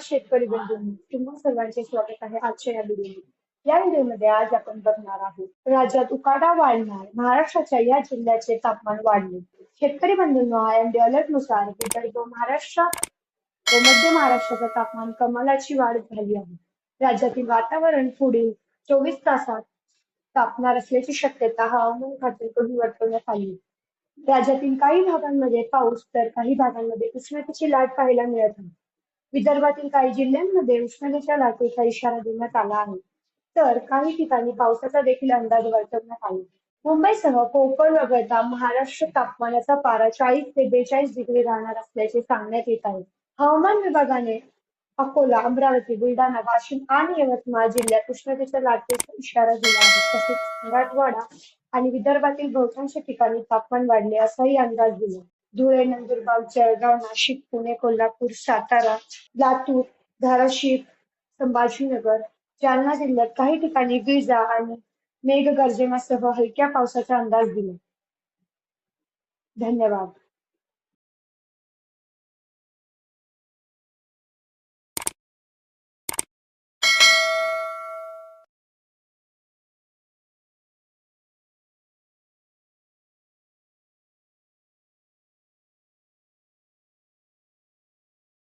शेतकरी बंधू तुम्हा सर्वांचे स्वागत आहे आजच्या या व्हिडिओमध्ये. या व्हिडिओमध्ये आज आपण बघणार आहोत राज्यात उकाडा वाढणार महाराष्ट्राच्या या जिल्ह्याचे तापमान वाढले. शेतकरी बंधूंनो आय एम डी अलर्टनुसार विदर्भ महाराष्ट्र व मध्य महाराष्ट्राचं तापमान कमालाची वाढ झाली आहे. राज्यातील वातावरण पुढील चोवीस तासात तापणार असल्याची शक्यता हवामान खात्याकडून वर्तवण्यात आली. राज्यातील काही भागांमध्ये पाऊस तर काही भागांमध्ये उष्णतेची लाट पाहायला मिळत आहे. विदर्भातील काही जिल्ह्यांमध्ये उष्णतेच्या लाटेचा इशारा देण्यात आला आहे. तर काही ठिकाणी पावसाचा देखील अंदाज वर्तवण्यात आला. मुंबईसह कोकण वगळता महाराष्ट्र तापमानाचा पारा चाळीस ते बेचाळीस डिग्री राहणार असल्याचे सांगण्यात येत आहे. हवामान विभागाने अकोला अमरावती बुलढाणा वाशिम आणि यवतमाळ जिल्ह्यात उष्णतेच्या लाटेचा इशारा दिला आहे. तसेच मराठवाडा आणि विदर्भातील बहुतांश ठिकाणी तापमान वाढले असाही अंदाज दिला. धुळे नंदुरबार जळगाव नाशिक पुणे कोल्हापूर सातारा लातूर धाराशिव संभाजीनगर जालना जिल्ह्यात काही ठिकाणी विजा आणि मेघगर्जनासह हलक्या पावसाचा अंदाज दिला. धन्यवाद.